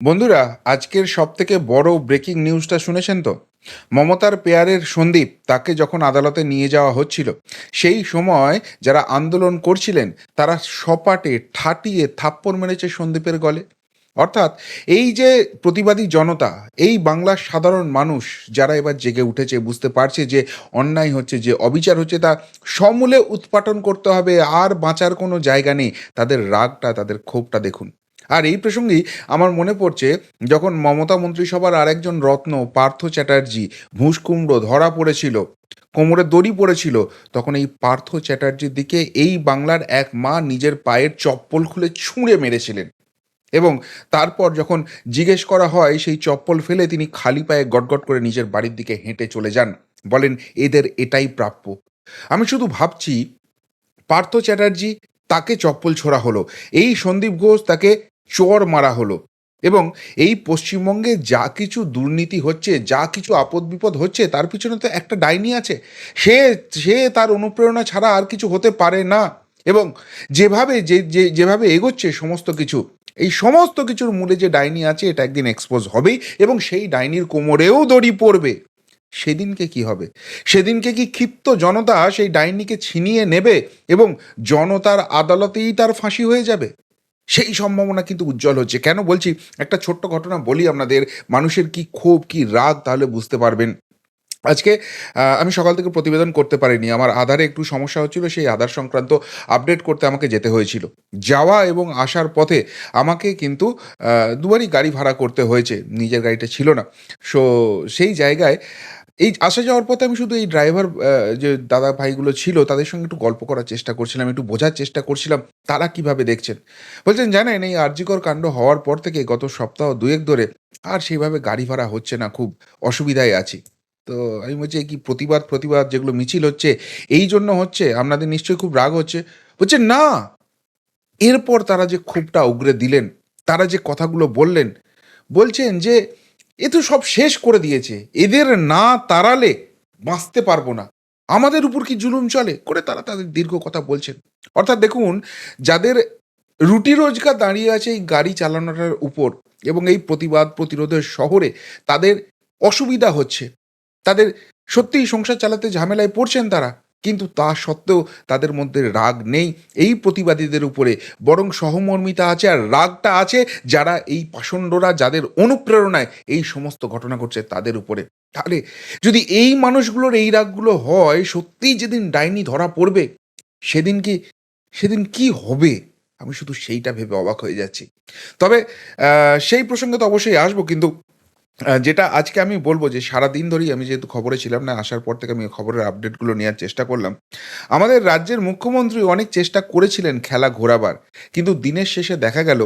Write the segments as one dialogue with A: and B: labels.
A: বন্ধুরা, আজকের সব থেকে বড় ব্রেকিং নিউজটা শুনেছেন তো? মমতার পেয়ারের সন্দীপ তাকে যখন আদালতে নিয়ে যাওয়া হচ্ছিল, সেই সময় যারা আন্দোলন করছিলেন, তারা সপাটে ঠাটিয়ে থাপ্পড় মেরেছে সন্দীপের গলে। অর্থাৎ এই যে প্রতিবাদী জনতা, এই বাংলার সাধারণ মানুষ যারা এবার জেগে উঠেছে, বুঝতে পারছে যে অন্যায় হচ্ছে, যে অবিচার হচ্ছে, তা সমূলে উৎপাটন করতে হবে, আর বাঁচার কোনো জায়গা নেই। তাদের রাগটা, তাদের ক্ষোভটা দেখুন। আর এই প্রসঙ্গেই আমার মনে পড়ছে, যখন মমতা মন্ত্রিসভার আরেকজন রত্ন পার্থ চ্যাটার্জি ভুসকুমড়ো ধরা পড়েছিল, কোমরে দড়ি পড়েছিল, তখন এই পার্থ চ্যাটার্জির দিকে এই বাংলার এক মা নিজের পায়ের চপ্পল খুলে ছুঁড়ে মেরেছিলেন এবং তারপর যখন জিজ্ঞেস করা হয়, সেই চপ্পল ফেলে তিনি খালি পায়ে গটগট করে নিজের বাড়ির দিকে হেঁটে চলে যান। বলেন, এদের এটাই প্রাপ্য। আমি শুধু ভাবছি, পার্থ চ্যাটার্জি তাকে চপ্পল ছোড়া হলো, এই সন্দীপ ঘোষ তাকে চর মারা হলো। এবং এই পশ্চিমবঙ্গে যা কিছু দুর্নীতি হচ্ছে, যা কিছু আপদ বিপদ হচ্ছে, তার পিছনে তো একটা ডাইনি আছে। সে সে তার অনুপ্রেরণা ছাড়া আর কিছু হতে পারে না। এবং যেভাবে, যে যে, যেভাবে এগোচ্ছে সমস্ত কিছু, এই সমস্ত কিছুর মূলে যে ডাইনি আছে, এটা একদিন এক্সপোজ হবেই এবং সেই ডাইনির কোমরেও দড়ি পড়বে। সেদিনকে কি হবে? সেদিনকে কি ক্ষিপ্ত জনতা সেই ডাইনিকে ছিনিয়ে নেবে এবং জনতার আদালতেই তার ফাঁসি হয়ে যাবে? সেই সম্ভাবনা কিন্তু উজ্জ্বল হচ্ছে। কেন বলছি? একটা ছোট্ট ঘটনা বলি আপনাদের। মানুষের কি ক্ষোভ, কি রাগ তাহলে বুঝতে পারবেন। আজকে আমি সকাল থেকে প্রতিবেদন করতে পারিনি। আমার আধারে একটু সমস্যা হচ্ছিল, সেই আধার সংক্রান্ত আপডেট করতে আমাকে যেতে হয়েছিল। যাওয়া এবং আসার পথে আমাকে কিন্তু দুবারই গাড়ি ভাড়া করতে হয়েছে। নিজের গাড়িটা ছিল না। সো, সেই জায়গায় এই আসা যাওয়ার পথে আমি শুধু এই ড্রাইভার যে দাদা ভাইগুলো ছিল, তাদের সঙ্গে একটু গল্প করার চেষ্টা করছিলাম, একটু বোঝার চেষ্টা করছিলাম, তারা কীভাবে দেখছেন? বলছেন, জানেন, এই আরজিকর কাণ্ড হওয়ার পর থেকে গত সপ্তাহ দুয়েক ধরে আর সেইভাবে গাড়ি ভাড়া হচ্ছে না, খুব অসুবিধায় আছি। তো আমি বলছি কি প্রতিবাদ প্রতিবাদ যেগুলো মিছিল হচ্ছে, এই জন্য হচ্ছে? আপনাদের নিশ্চয়ই খুব রাগ হচ্ছে? বলছে না। এরপর তারা যে ক্ষোভটা উগরে দিলেন, তারা যে কথাগুলো বললেন, বলছেন যে এ তো সব শেষ করে দিয়েছে। এদের না তাড়ালে বাঁচতে পারব না। আমাদের উপর কি জুলুম চলে? করে তারা তাদের দীর্ঘ কথা বলছেন। অর্থাৎ দেখুন, যাদের রুটি রোজগার দাঁড়িয়ে আছে এই গাড়ি চালানোটার উপর এবং এই প্রতিবাদ প্রতিরোধের শহরে তাদের অসুবিধা হচ্ছে। তাদের সত্যিই সংসার চালাতে ঝামেলায় পড়ছেন তারা। কিন্তু তা সত্ত্বেও তাদের মধ্যে রাগ নেই। এই প্রতিবাদীদের উপরে বরং সহমর্মিতা আছে আর রাগটা আছে যারা এই পাষণ্ডরা যাদের অনুপ্রেরণায় এই সমস্ত ঘটনা ঘটছে তাদের উপরে। তাহলে যদি এই মানুষগুলোর এই রাগগুলো হয়, সত্যিই যেদিন ডাইনি ধরা পড়বে, সেদিন কি সেদিন কি হবে? আমি শুধু সেইটা ভেবে অবাক হয়ে যাচ্ছি। তবে সেই প্রসঙ্গে তো অবশ্যই আসব, কিন্তু যেটা আজকে আমি বলব যে সারা দিন ধরেই আমি যেহেতু খবরে ছিলাম না, আসার পর থেকে আমি খবরের আপডেটগুলো নেওয়ার চেষ্টা করলাম। আমাদের রাজ্যের মুখ্যমন্ত্রী অনেক চেষ্টা করেছিলেন খেলা ঘোরাবার, কিন্তু দিনের শেষে দেখা গেল,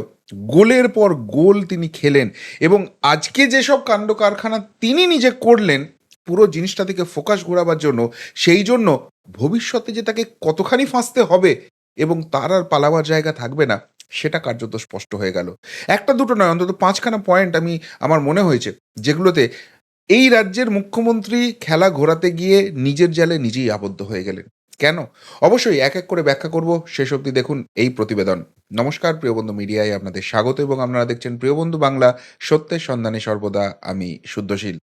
A: গোলের পর গোল তিনি খেলেন এবং আজকে যেসব কাণ্ড কারখানা তিনি নিজে করলেন, পুরো জিনিসটা থেকে ফোকাস ঘোরাবার জন্য, সেই জন্য ভবিষ্যতে যে তাকে কতখানি ফাঁসতে হবে এবং তার আর পালাবার জায়গা থাকবে না সেটা কার্যত স্পষ্ট হয়ে গেল। একটা দুটো নয়, অন্তত পাঁচখানা পয়েন্ট আমি, আমার মনে হয়েছে, যেগুলোতে এই রাজ্যের মুখ্যমন্ত্রী খেলা ঘোরাতে গিয়ে নিজের জালে নিজেই আবদ্ধ হয়ে গেলেন। কেন? অবশ্যই এক এক করে ব্যাখ্যা করব, শেষ অবধি দেখুন এই প্রতিবেদন। নমস্কার, প্রিয়বন্ধু মিডিয়ায় আপনাদের স্বাগত এবং আপনারা দেখছেন প্রিয়বন্ধু বাংলা, সত্যের সন্ধানে সর্বদা আমি শুদ্ধশীল।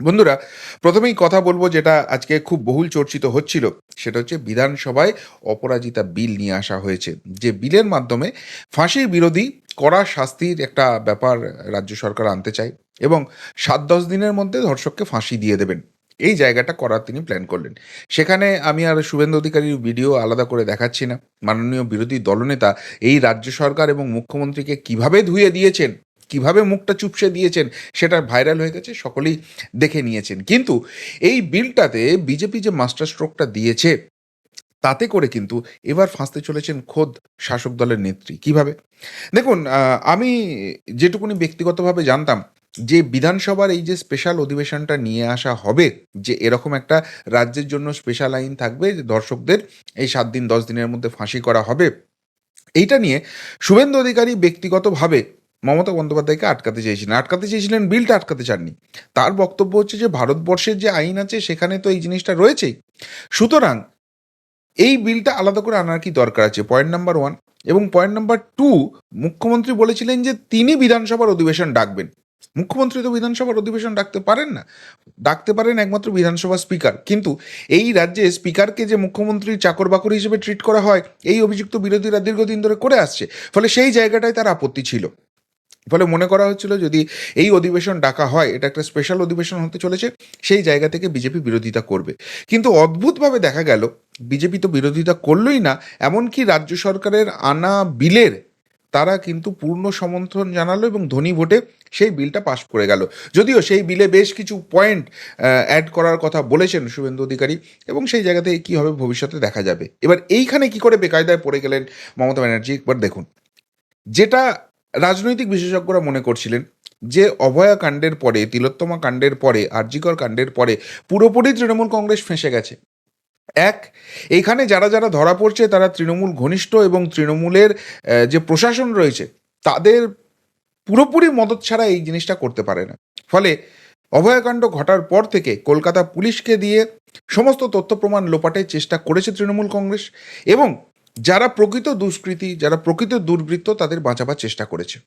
A: বন্ধুরা, প্রথমেই কথা বলব যেটা আজকে খুব বহুল চর্চিত হচ্ছিল, সেটা হচ্ছে বিধানসভায় অপরাজিতা বিল নিয়ে আসা হয়েছে, যে বিলের মাধ্যমে ফাঁসির বিরোধী কড়া শাস্তির একটা ব্যাপার রাজ্য সরকার আনতে চায় এবং সাত দশ দিনের মধ্যে ধর্ষককে ফাঁসি দিয়ে দেবেন। এই জায়গাটা করার তিনি প্ল্যান করলেন। সেখানে আমি আর শুভেন্দু অধিকারীর ভিডিও আলাদা করে দেখাচ্ছি না। মাননীয় বিরোধী দলনেতা এই রাজ্য সরকার এবং মুখ্যমন্ত্রীকে কীভাবে ধুয়ে দিয়েছেন কীভাবে মুখটা চুপসে দিয়েছেন সেটা ভাইরাল হয়ে গেছে, সকলেই দেখে নিয়েছেন। কিন্তু এই বিলটাতে বিজেপি যে মাস্টার স্ট্রোকটা দিয়েছে, তাতে করে কিন্তু এবার ফাঁসতে চলেছেন খোদ শাসক দলের নেত্রী। কীভাবে? দেখুন আমি যেটুকুনি ব্যক্তিগতভাবে জানতাম, যে বিধানসভার এই যে স্পেশাল অধিবেশনটা নিয়ে আসা হবে, যে এরকম একটা রাজ্যের জন্য স্পেশাল আইন থাকবে, যে দর্শকদের এই সাত দিন, দশ দিনের মধ্যে ফাঁসি করা হবে, এইটা নিয়ে শুভেন্দু অধিকারী ব্যক্তিগতভাবে মমতা বন্দ্যোপাধ্যায়কে আটকাতে চেয়েছিলেন। আটকাতে চেয়েছিলেন, বিলটা আটকাতে চাননি। তার বক্তব্য হচ্ছে যে, ভারতবর্ষের যে আইন আছে, সেখানে তো এই জিনিসটা রয়েছেই সুতরাং এই বিলটা আলাদা করে আনার কি দরকার আছে? পয়েন্ট নাম্বার ওয়ান এবং পয়েন্ট নাম্বার টু মুখ্যমন্ত্রী বলেছিলেন যে, তিনি বিধানসভার অধিবেশন ডাকবেন। মুখ্যমন্ত্রী তো বিধানসভার অধিবেশন ডাকতে পারেন না। ডাকতে পারেন একমাত্র বিধানসভা স্পিকার। কিন্তু এই রাজ্যে স্পিকারকে যে মুখ্যমন্ত্রীর চাকর বাকর হিসেবে ট্রিট করা হয়, এই অভিযুক্ত বিরোধীরা দীর্ঘদিন ধরে করে আসছে। ফলে সেই জায়গাটায় তার আপত্তি ছিল। ফলে মনে করা হচ্ছিল যদি এই অধিবেশন ডাকা হয়, এটা একটা স্পেশাল অধিবেশন হতে চলেছে, সেই জায়গা থেকে বিজেপি বিরোধিতা করবে। কিন্তু অদ্ভুতভাবে দেখা গেল, বিজেপি তো বিরোধিতা করলই না, এমনকি রাজ্য সরকারের আনা বিলের তারা কিন্তু পূর্ণ সমর্থন জানালো এবং ধনী ভোটে সেই বিলটা পাশ করে গেল। যদিও সেই বিলে বেশ কিছু পয়েন্ট অ্যাড করার কথা বলেছেন শুভেন্দু অধিকারী এবং সেই জায়গাতে কী হবে ভবিষ্যতে দেখা যাবে। এবার এইখানে কি করে বেকায়দায় পড়ে গেলেন মমতা ব্যানার্জি, একবার দেখুন। যেটা রাজনৈতিক বিশেষজ্ঞরা মনে করছিলেন যে অভয়া কাণ্ডের পরে, তিলোত্তমা কাণ্ডের পরে, আরজিকর কাণ্ডের পরে পুরোপুরি তৃণমূল কংগ্রেস ফেঁসে গেছে। এক, এখানে যারা যারা ধরা পড়ছে তারা তৃণমূল ঘনিষ্ঠ এবং তৃণমূলের যে প্রশাসন রয়েছে তাদের পুরোপুরি মদত ছাড়া এই জিনিসটা করতে পারে না। ফলে অভয়াকাণ্ড ঘটার পর থেকে কলকাতা পুলিশকে দিয়ে সমস্ত তথ্য প্রমাণ লোপাটের চেষ্টা করেছে তৃণমূল কংগ্রেস এবং যারা প্রকৃত দুষ্কৃতী, যারা প্রকৃত দুর্বৃত্ত তাদের বাঁচাবার চেষ্টা করেছে।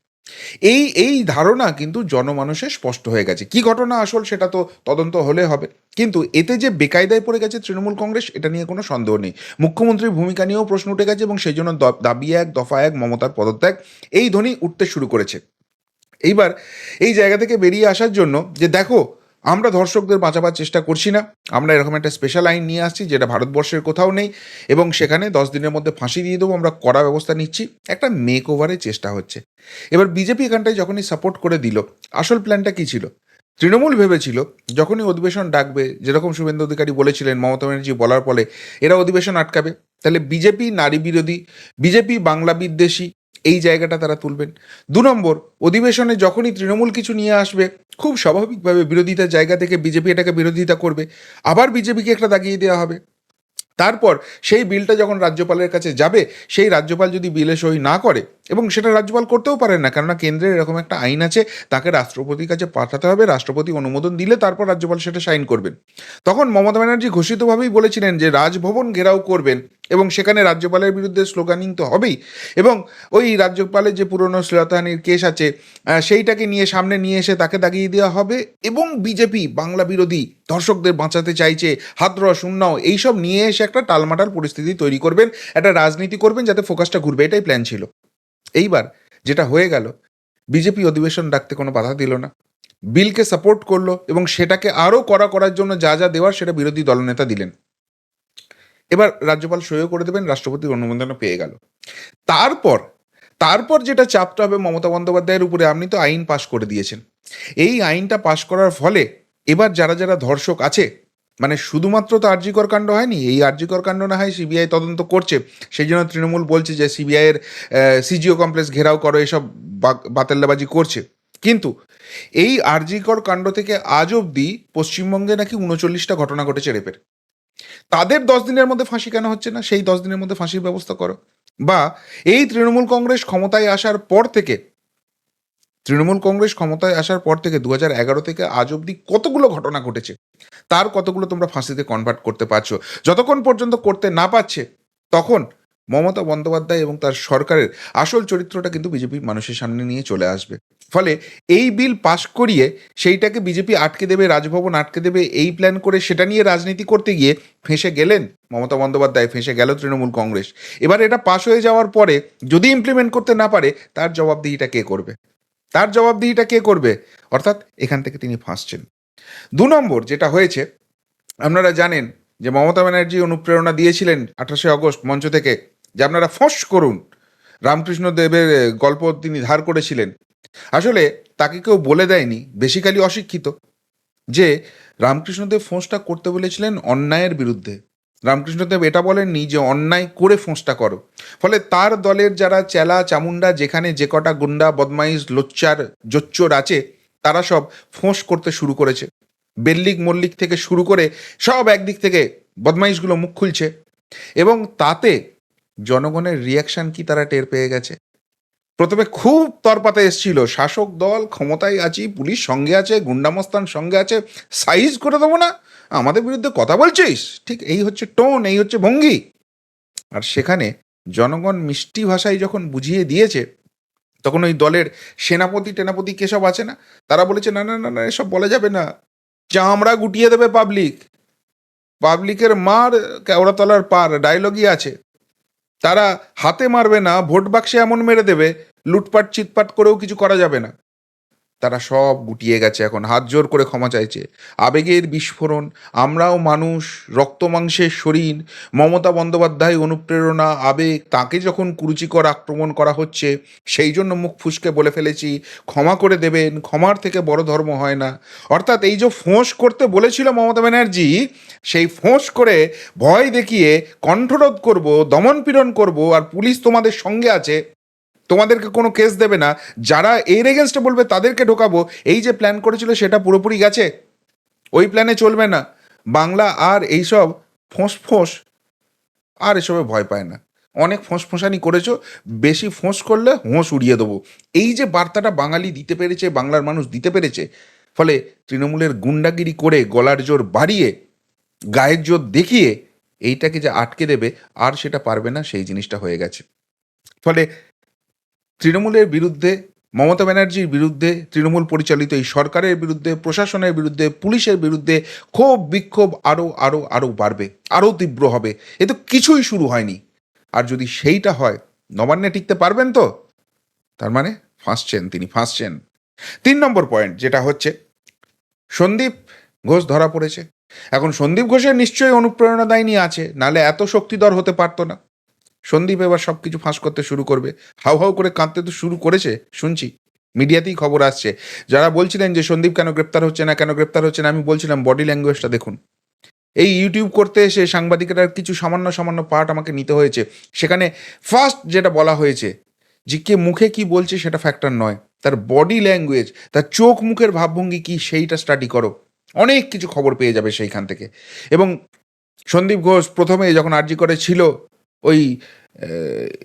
A: এই এই ধারণা কিন্তু জনমানুষে স্পষ্ট হয়ে গেছে। কি ঘটনা আসল সেটা তো তদন্ত হলে হবে। কিন্তু এতে যে বেকায়দায় পড়ে গেছে তৃণমূল কংগ্রেস, এটা নিয়ে কোনো সন্দেহ নেই। মুখ্যমন্ত্রীর ভূমিকা নিয়েও প্রশ্ন উঠে গেছে এবং সেই জন্য দাবি এক, দফা এক, মমতার পদত্যাগ, এই ধ্বনি উঠতে শুরু করেছে। এইবার এই জায়গা থেকে বেরিয়ে আসার জন্য যে দেখো আমরা ধর্ষকদের বাঁচাবার চেষ্টা করছি না। আমরা এরকম একটা স্পেশাল আইন নিয়ে আসছি যেটা ভারতবর্ষের কোথাও নেই এবং সেখানে দশ দিনের মধ্যে ফাঁসি দিয়ে দেবো, আমরা কড়া ব্যবস্থা নিচ্ছি। একটা মেক ওভারের চেষ্টা হচ্ছে। এবার বিজেপি এখানটায় যখনই সাপোর্ট করে দিল, আসল প্ল্যানটা কী ছিল? তৃণমূল ভেবেছিল, যখনই অধিবেশন ডাকবে, যেরকম শুভেন্দু অধিকারী বলেছিলেন, মমতা ব্যানার্জি বলার ফলে এরা অধিবেশন আটকাবে। তাহলে বিজেপি নারী বিরোধী বিজেপি বাংলা বিদ্বেষী এই জায়গাটা তারা তুলবেন। দু নম্বর, অধিবেশনে যখনই তৃণমূল কিছু নিয়ে আসবে, খুব স্বাভাবিকভাবে বিরোধিতার জায়গা থেকে বিজেপি এটাকে বিরোধিতা করবে। আবার বিজেপিকে একটা দাগিয়ে দেওয়া হবে। তারপর সেই বিলটা যখন রাজ্যপালের কাছে যাবে, সেই রাজ্যপাল যদি বিলে সই না করে এবং সেটা রাজ্যপাল করতেও পারেন না। কেননা কেন্দ্রের এরকম একটা আইন আছে, তাকে রাষ্ট্রপতির কাছে পাঠাতে হবে, রাষ্ট্রপতি অনুমোদন দিলে তারপর রাজ্যপাল সেটা সাইন করবেন। তখন মমতা ব্যানার্জি ঘোষিতভাবেই বলেছিলেন যে, রাজভবন ঘেরাও করবেন এবং সেখানে রাজ্যপালের বিরুদ্ধে স্লোগানিং তো হবেই এবং ওই রাজ্যপালের যে পুরনো শ্লীলতাহানির কেস আছে সেইটাকে নিয়ে সামনে নিয়ে এসে তাকে দাগিয়ে দেওয়া হবে এবং বিজেপি, বাংলা বিরোধী দর্শকদের বাঁচাতে চাইছে হাতরস উন্নাও এইসব নিয়ে এসে একটা টালমাটাল পরিস্থিতি তৈরি করবেন, একটা রাজনীতি করবেন যাতে ফোকাসটা ঘুরবে, এটাই প্ল্যান ছিল। এইবার যেটা হয়ে গেল, বিজেপি অধিবেশন ডাকতে কোনো বাধা দিল না। বিলকে সাপোর্ট করল এবং সেটাকে আরও করা করার জন্য যা যা দেওয়ার সেটা বিরোধী দলনেতা দিলেন। এবার রাজ্যপাল সইও করে দেবেন রাষ্ট্রপতির অনুমোদনও পেয়ে গেল। তারপর তারপর যেটা চাপটা হবে মমতা বন্দ্যোপাধ্যায়ের উপরে, আপনি তো আইন পাশ করে দিয়েছেন। এই আইনটা পাশ করার ফলে এবার যারা যারা ধর্ষক আছে মানে শুধুমাত্র তো আর্যিকর কাণ্ড হয়নি, এই আর্যিকর কাণ্ড না হয় সিবিআই তদন্ত করছে। সেই জন্য তৃণমূল বলছে যে সিবিআইয়ের সিজিও কমপ্লেক্স ঘেরাও করো, এসব বাতেল্লাবাজি করছে। কিন্তু এই আরজিকর কাণ্ড থেকে আজ অবধি পশ্চিমবঙ্গে নাকি উনচল্লিশটা ঘটনা ঘটেছে রেপের। তাদের দশ দিনের মধ্যে ফাঁসি কেন হচ্ছে না? সেই দশ দিনের মধ্যে ফাঁসির ব্যবস্থা করো। বা এই তৃণমূল কংগ্রেস ক্ষমতায় আসার পর থেকে তৃণমূল কংগ্রেস ক্ষমতায় আসার পর থেকে দু এগারো থেকে আজ অবধি কতগুলো ঘটনা ঘটেছে? তার কতগুলো তোমরা ফাঁসিতে কনভার্ট করতে পারছ? যতক্ষণ পর্যন্ত করতে না পারছে, তখন মমতা বন্দ্যোপাধ্যায় এবং তার সরকারের আসল চরিত্রটা কিন্তু বিজেপির মানুষের সামনে নিয়ে চলে আসবে। ফলে এই বিল পাশ করিয়ে সেইটাকে বিজেপি আটকে দেবে, রাজভবন আটকে দেবে, এই প্ল্যান করে সেটা নিয়ে রাজনীতি করতে গিয়ে ফেঁসে গেলেন মমতা বন্দ্যোপাধ্যায়, ফেঁসে গেল তৃণমূল কংগ্রেস। এবার এটা পাশ হয়ে যাওয়ার পরে যদি ইমপ্লিমেন্ট করতে না পারে, তার জবাবদিহিটা কে করবে? তার জবাবদিহিটা কে করবে? অর্থাৎ এখান থেকে তিনি ফাঁসছেন। দু নম্বর যেটা হয়েছে, আপনারা জানেন যে মমতা ব্যানার্জি অনুপ্রেরণা দিয়েছিলেন আঠাশে অগস্ট মঞ্চ থেকে যে আপনারা ফস করুন। রামকৃষ্ণ দেবের গল্প তিনি ধার করেছিলেন। আসলে তাকে কেউ বলে দেয়নি বেসিক্যালি অশিক্ষিত, যে রামকৃষ্ণদেব ফোঁসটা করতে বলেছিলেন অন্যায়ের বিরুদ্ধে। রামকৃষ্ণদেব এটা বলেননি যে অন্যায় করে ফোঁসটা করো। ফলে তার দলের যারা চেলা চামুন্ডা যেখানে যে কটা গুন্ডা, বদমাইশ, লোচ্চার, জোচ্চোর আছে, তারা সব ফোঁস করতে শুরু করেছে। বেল্লিক মল্লিক থেকে শুরু করে সব একদিক থেকে বদমাইশগুলো মুখ খুলছে। এবং তাতে জনগণের রিয়াকশন কি তারা টের পেয়ে গেছে? প্রথমে খুব তরপাতে এসছিল, শাসক দল ক্ষমতায় আছি, পুলিশ সঙ্গে আছে, গুন্ডামস্তান সঙ্গে আছে সাইজ করে দেবো না। আমাদের বিরুদ্ধে কথা বলছিস? ঠিক এই হচ্ছে টোন, এই হচ্ছে ভঙ্গি। আর সেখানে জনগণ মিষ্টি ভাষায় যখন বুঝিয়ে দিয়েছে, তখন ওই দলের সেনাপতি, টেনাপতি কেসব আছে না? তারা বলেছে, না না না না, এসব বলা যাবে না। চামড়া গুটিয়ে দেবে পাবলিক পাবলিকের মার কেওড়াতলার পার ডায়লগই আছে। তারা হাতে মারবে না, ভোট বাক্সে এমন মেরে দেবে লুটপাট চিৎপাট করেও কিছু করা যাবে না। তারা সব গুটিয়ে গেছে এখন, হাত জোর করে ক্ষমা চাইছে। আবেগের বিস্ফোরণ, আমরাও মানুষ, রক্ত মাংসের শরীর, মমতা বন্দ্যোপাধ্যায় অনুপ্রেরণা, আবেগ, তাকে যখন কুরুচিকর আক্রমণ করা হচ্ছে, সেই জন্য মুখ ফুসকে বলে ফেলেছি, ক্ষমা করে দেবেন, ক্ষমার থেকে বড় ধর্ম হয় না। অর্থাৎ এই যে ফোঁস করতে বলেছিল মমতা ব্যানার্জি, সেই ফোঁস করে ভয় দেখিয়ে কণ্ঠরোধ করব, দমন পীড়ন করব, আর পুলিশ তোমাদের সঙ্গে আছে। তোমাদেরকে কোনো কেস দেবে না। যারা এর এগেনস্টে বলবে, তাদেরকে ঢোকাবো। এই যে প্ল্যান করেছিল, সেটা পুরোপুরি গেছে। ওই প্ল্যানে চলবে না। বাংলা আর এইসব ফোঁস ফোঁস আর এসবে ভয় পায় না। অনেক ফোঁস ফোঁসানি করেছ, বেশি ফোঁস করলে হোঁস উড়িয়ে দেবো। এই যে বার্তাটা বাঙালি দিতে পেরেছে, বাংলার মানুষ দিতে পেরেছে, ফলে তৃণমূলের গুন্ডাগিরি করে গলার জোর বাড়িয়ে, গায়ের জোর দেখিয়ে, এইটাকে যে আটকে দেবে, আর সেটা পারবে না, সেই জিনিসটা হয়ে গেছে। ফলে তৃণমূলের বিরুদ্ধে, মমতা ব্যানার্জির বিরুদ্ধে, তৃণমূল পরিচালিত এই সরকারের বিরুদ্ধে, প্রশাসনের বিরুদ্ধে, পুলিশের বিরুদ্ধে ক্ষোভ, বিক্ষোভ আরও আরও আরও বাড়বে আরও তীব্র হবে। এ তো কিছুই শুরু হয়নি। আর যদি সেইটা হয়, নবান্নে টিকতে পারবেন তো? তার মানে ফাঁসছেন তিনি, ফাঁসছেন। তিন নম্বর পয়েন্ট যেটা হচ্ছে, সন্দীপ ঘোষ ধরা পড়েছে। এখন সন্দীপ ঘোষের নিশ্চয়ই অনুপ্রেরণা দায়নি আছে, নালে এত শক্তিধর হতে পারতো না। সন্দীপ এবার সব কিছু ফাঁস করতে শুরু করবে। হাউ হাউ করে কাঁদতে তো শুরু করেছে, শুনছি। মিডিয়াতেই খবর আসছে। যারা বলছিলেন যে সন্দীপ কেন গ্রেপ্তার হচ্ছে না, কেন গ্রেপ্তার হচ্ছে না, আমি বলছিলাম বডি ল্যাঙ্গুয়েজটা দেখুন। এই ইউটিউব করতে এসে সাংবাদিকেরা কিছু সামান্য সামান্য পার্ট আমাকে নিতে হয়েছে। সেখানে ফার্স্ট যেটা বলা হয়েছে, যে কে মুখে কি বলছে সেটা ফ্যাক্টর নয়। তার বডি ল্যাঙ্গুয়েজ তার চোখ মুখের ভাবভঙ্গি কি সেইটা স্টাডি করো। অনেক কিছু খবর পেয়ে যাবে সেইখান থেকে। এবং সন্দীপ ঘোষ প্রথমে যখন আর্জি করে ছিল ওই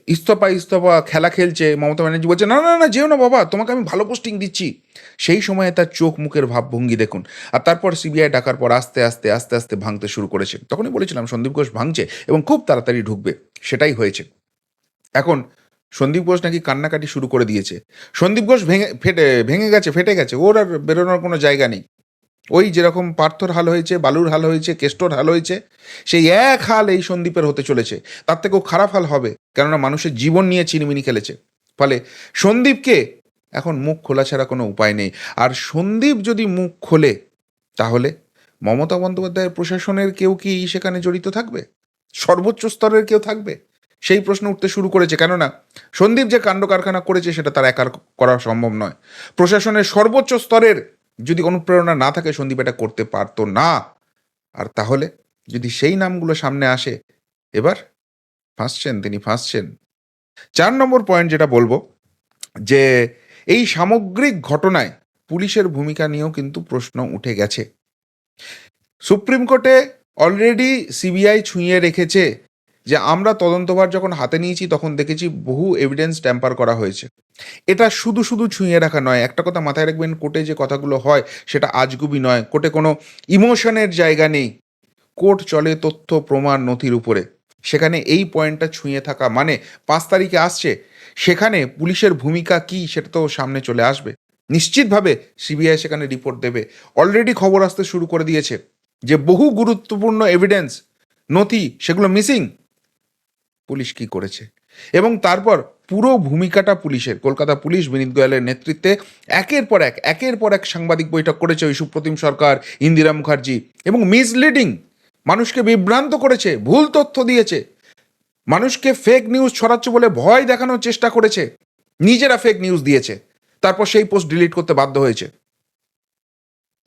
A: ইস্তফা ইস্তফা খেলা খেলছে, মমতা ব্যানার্জি বলছে, না না না, যেও না বাবা, তোমাকে আমি ভালো পোস্টিং দিচ্ছি। সেই সময়ে তার চোখ মুখের ভাবভঙ্গি দেখুন। আর তারপর সিবিআই ডাকার পর আস্তে আস্তে আস্তে আস্তে ভাঙতে শুরু করেছে। তখনই বলেছিলাম, সন্দীপ ঘোষ ভাঙছে এবং খুব তাড়াতাড়ি ঢুকবে। সেটাই হয়েছে। এখন সন্দীপ ঘোষ নাকি কান্নাকাটি শুরু করে দিয়েছে। সন্দীপ ঘোষ ভেঙে, ফেটে, ভেঙে গেছে, ফেটে গেছে, ওর আর বেরোনোর কোনো জায়গা নেই। ওই যেরকম পার্থর হাল হয়েছে, বালুর হাল হয়েছে, কেষ্টর হাল হয়েছে, সেই এক হাল এই সন্দীপের হতে চলেছে। তার থেকেও খারাপ হাল হবে, কেননা মানুষের জীবন নিয়ে চিনিমিনি খেলেছে। ফলে সন্দীপকে এখন মুখ খোলা ছাড়া কোনো উপায় নেই। আর সন্দীপ যদি মুখ খোলে, তাহলে মমতা বন্দ্যোপাধ্যায়ের প্রশাসনের কেউ কি সেখানে জড়িত থাকবে? সর্বোচ্চ স্তরের কেউ থাকবে? সেই প্রশ্ন উঠতে শুরু করেছে, কেননা সন্দীপ যে কাণ্ড কারখানা করেছে, সেটা তার একার করা সম্ভব নয়। প্রশাসনের সর্বোচ্চ স্তরের যদি অনুপ্রেরণা না থাকে সন্দীপ এটা করতে পারতো না। আর তাহলে যদি সেই নামগুলো সামনে আসে, এবার ফাঁসছেন, তিনি ফাঁসছেন। চার নম্বর পয়েন্ট যেটা বলব, যে এই সামগ্রিক ঘটনায় পুলিশের ভূমিকা নিয়েও কিন্তু প্রশ্ন উঠে গেছে। সুপ্রিম কোর্টে অলরেডি সিবিআই ছুঁয়ে রেখেছে যে আমরা তদন্তভার যখন হাতে নিয়েছি, তখন দেখেছি বহু এভিডেন্স ট্যাম্পার করা হয়েছে। এটা শুধু শুধু ছুঁয়ে রাখা নয়, একটা কথা মাথায় রাখবেন, কোর্টে যে কথাগুলো হয়, সেটা আজগুবি নয়, কোর্টে কোনো ইমোশনের জায়গা নেই। কোর্ট চলে তথ্য, প্রমাণ নথির উপরে। সেখানে এই পয়েন্টটা ছুঁয়ে থাকা মানে পাঁচ তারিখে আসছে, সেখানে পুলিশের ভূমিকা কি সেটা তো সামনে চলে আসবে। নিশ্চিতভাবে সিবিআই সেখানে রিপোর্ট দেবে। অলরেডি খবর আসতে শুরু করে দিয়েছে যে বহু গুরুত্বপূর্ণ এভিডেন্স নথি, সেগুলো মিসিং পুলিশ কি করেছে? এবং তারপর পুরো ভূমিকাটা পুলিশের। কলকাতা পুলিশ, বিনীত গোয়ালের নেতৃত্বে একের পর এক, একের পর এক সাংবাদিক বৈঠক করেছে ওই সুপ্রতিম সরকার, ইন্দিরা মুখার্জি এবং মিসলিডিং মানুষকে বিভ্রান্ত করেছে, ভুল তথ্য দিয়েছে। মানুষকে ফেক নিউজ ছড়াচ্ছে বলে ভয় দেখানোর চেষ্টা করেছে। নিজেরা ফেক নিউজ দিয়েছে। তারপর সেই পোস্ট ডিলিট করতে বাধ্য হয়েছে।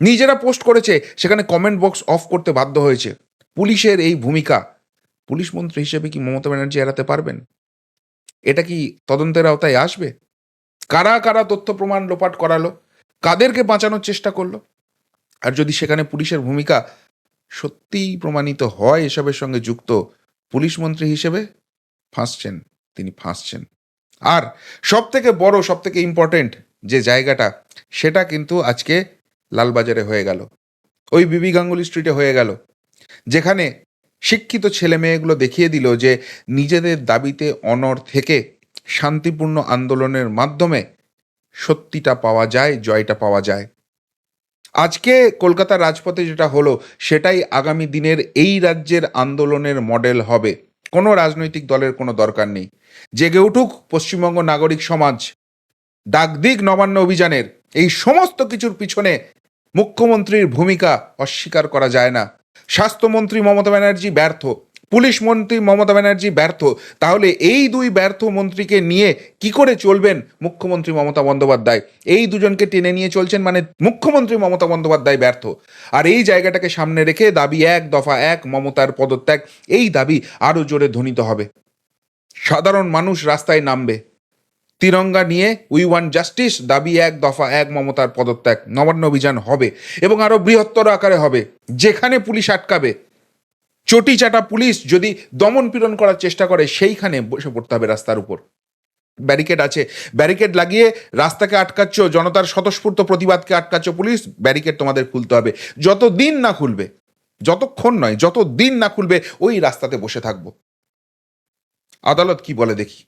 A: নিজেরা পোস্ট করেছে, সেখানে কমেন্ট বক্স অফ করতে বাধ্য হয়েছে। পুলিশের এই ভূমিকা পুলিশ মন্ত্রী হিসেবে কি মমতা ব্যানার্জি এড়াতে পারবেন? এটা কি তদন্তের আওতায় আসবে? কারা কারা তথ্য প্রমাণ লোপাট করালো? কাদেরকে বাঁচানোর চেষ্টা করল? আর যদি সেখানে পুলিশের ভূমিকা সত্যিই প্রমাণিত হয়, এসবের সঙ্গে যুক্ত পুলিশ মন্ত্রী হিসেবে ফাঁসছেন, তিনি ফাঁসছেন। আর সব থেকে বড় সব থেকে ইম্পর্টেন্ট যে জায়গাটা, সেটা কিন্তু আজকে লালবাজারে হয়ে গেল। ওই বিবি গাঙ্গুলি স্ট্রিটে হয়ে গেল। যেখানে শিক্ষিত ছেলে মেয়েগুলো দেখিয়ে দিল যে নিজেদের দাবিতে অনর থেকে শান্তিপূর্ণ আন্দোলনের মাধ্যমে সত্যিটা পাওয়া যায়, জয়টা পাওয়া যায়। আজকে কলকাতার রাজপথে যেটা হলো, সেটাই আগামী দিনের এই রাজ্যের আন্দোলনের মডেল হবে। কোনো রাজনৈতিক দলের কোনো দরকার নেই। জেগে উঠুক পশ্চিমবঙ্গ নাগরিক সমাজ। ডাকদিক নবান্ন অভিযানের। এই সমস্ত কিছুর পিছনে মুখ্যমন্ত্রীর ভূমিকা অস্বীকার করা যায় না। স্বাস্থ্যমন্ত্রী মমতা ব্যানার্জি ব্যর্থ, পুলিশ মন্ত্রী মমতা ব্যানার্জি ব্যর্থ, তাহলে এই দুই ব্যর্থ মন্ত্রীকে নিয়ে কি করে চলবেন মুখ্যমন্ত্রী মমতা বন্দ্যোপাধ্যায়? এই দুজনকে টেনে নিয়ে চলছেন মানে মুখ্যমন্ত্রী মমতা বন্দ্যোপাধ্যায় ব্যর্থ। আর এই জায়গাটাকে সামনে রেখে দাবি এক, দফা এক, মমতার পদত্যাগ, এই দাবি আরও জোরে ধ্বনিত হবে। সাধারণ মানুষ রাস্তায় নামবে। তিরঙ্গা নিয়ে উই ওয়ান জাস্টিস, দাবি এক দফা এক মমতার পদত্যাগ। নবান্ন অভিযান হবে এবং আরও বৃহত্তর আকারে হবে। যেখানে পুলিশ আটকাবে চটি চাটা পুলিশ যদি দমন পীড়ন করার চেষ্টা করে, সেইখানে বসে পড়তে হবে রাস্তার উপর। ব্যারিকেড আছে। ব্যারিকেড লাগিয়ে রাস্তাকে আটকাচ্ছ, জনতার স্বতঃস্ফূর্ত প্রতিবাদকে আটকাচ্ছ পুলিশ, ব্যারিকেড তোমাদের খুলতে হবে। যত দিন না খুলবে, যতক্ষণ নয় যত দিন না খুলবে, ওই রাস্তাতে বসে থাকব। আদালত কি বলে দেখি।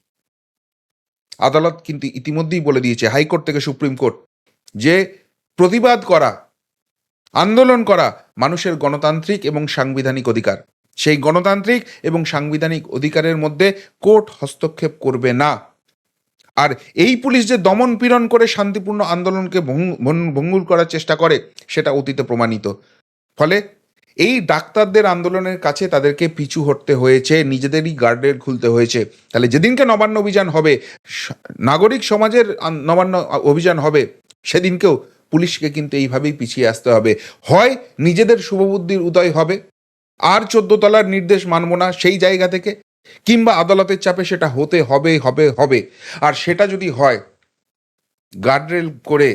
A: আদালত কিন্তু ইতিমধ্যেই বলে দিয়েছে, হাইকোর্ট থেকে সুপ্রিম কোর্ট, যে প্রতিবাদ করা, আন্দোলন করা মানুষের গণতান্ত্রিক এবং সাংবিধানিক অধিকার। সেই গণতান্ত্রিক এবং সাংবিধানিক অধিকারের মধ্যে কোর্ট হস্তক্ষেপ করবে না। আর এই পুলিশ যে দমন পীড়ন করে শান্তিপূর্ণ আন্দোলনকে ভঙ্গ- ভঙ্গ- ভঙ্গুর করার চেষ্টা করে, সেটা অতীতে প্রমাণিত। ফলে এই ডাক্তারদের আন্দোলনের কাছে তাদেরকে পিছু হটতে হয়েছে, নিজেদেরই গার্ডের খুলতে হয়েছে। তাহলে যেদিনকে নবান্ন অভিযান হবে নাগরিক সমাজের নবান্ন অভিযান হবে, সেদিনকেও পুলিশকে কিন্তু এইভাবেই পিছিয়ে আসতে হবে। হয় নিজেদের শুভবুদ্ধির উদয় হবে, আর চোদ্দ তলার নির্দেশ মানব না সেই জায়গা থেকে, কিংবা আদালতের চাপে সেটা হতে হবে হবে হবে। আর সেটা যদি হয়, গার্ডরেল করে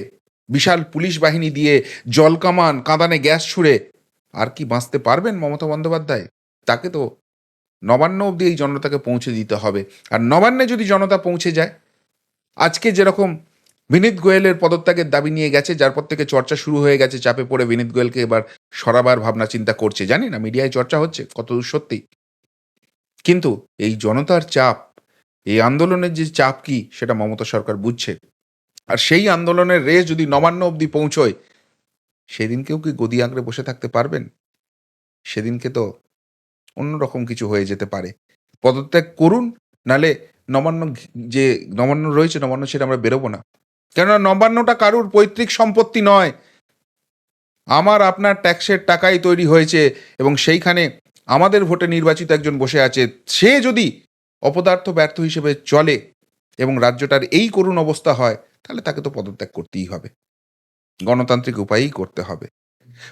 A: বিশাল পুলিশ বাহিনী দিয়ে জলকামান কাঁদানে গ্যাস ছুড়ে আর কি বাঁচতে পারবেন মমতা বন্দ্যোপাধ্যায়? তাকে তো নবান্ন অবধি এই জনতাকে পৌঁছে দিতে হবে। আর নবান্নে যদি জনতা পৌঁছে যায়, আজকে যেরকম বিনীত গোয়েলের পদত্যাগের দাবি নিয়ে গেছে, যার পর থেকে চর্চা শুরু হয়ে গেছে, চাপে পড়ে বিনীত গোয়েলকে এবার সরাবার ভাবনা চিন্তা করছে। জানি না, মিডিয়ায় চর্চা হচ্ছে, কত সত্যি। কিন্তু এই জনতার চাপ, এই আন্দোলনের যে চাপ কি, সেটা মমতা সরকার বুঝছে। আর সেই আন্দোলনের রেস যদি নবান্ন অবধি পৌঁছয় সেদিনকেও কি গদি আঁকড়ে বসে থাকতে পারবেন? সেদিনকে তো অন্যরকম কিছু হয়ে যেতে পারে। পদত্যাগ করুন, নালে নবান্ন যে নবান্ন রয়েছে, নবান্ন সেটা আমরা বেরোবো না। কেননা নবান্নটা কারুর পৈতৃক সম্পত্তি নয়। আমার, আপনার ট্যাক্সের টাকাই তৈরি হয়েছে এবং সেইখানে আমাদের ভোটে নির্বাচিত একজন বসে আছে। সে যদি অপদার্থ ব্যর্থ হিসেবে চলে এবং রাজ্যটার এই করুণ অবস্থা হয়, তাহলে তাকে তো পদত্যাগ করতেই হবে। গণতান্ত্রিক উপায়েই করতে হবে।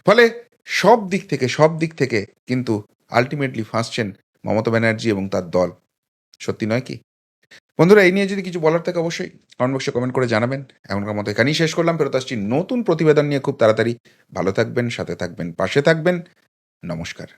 A: ফলে সব দিক থেকে, সব দিক থেকে কিন্তু আলটিমেটলি ফাঁসছেন মমতা ব্যানার্জি এবং তার দল। সত্যি নয় কি? বন্ধুরা, এই নিয়ে যদি কিছু বলার থাকে অবশ্যই কমেন্ট বক্সে কমেন্ট করে জানাবেন। এমনকার মতো এখানেই শেষ করলাম। ফেরত আসছি নতুন প্রতিবেদন নিয়ে খুব তাড়াতাড়ি। ভালো থাকবেন, সাথে থাকবেন, পাশে থাকবেন। নমস্কার।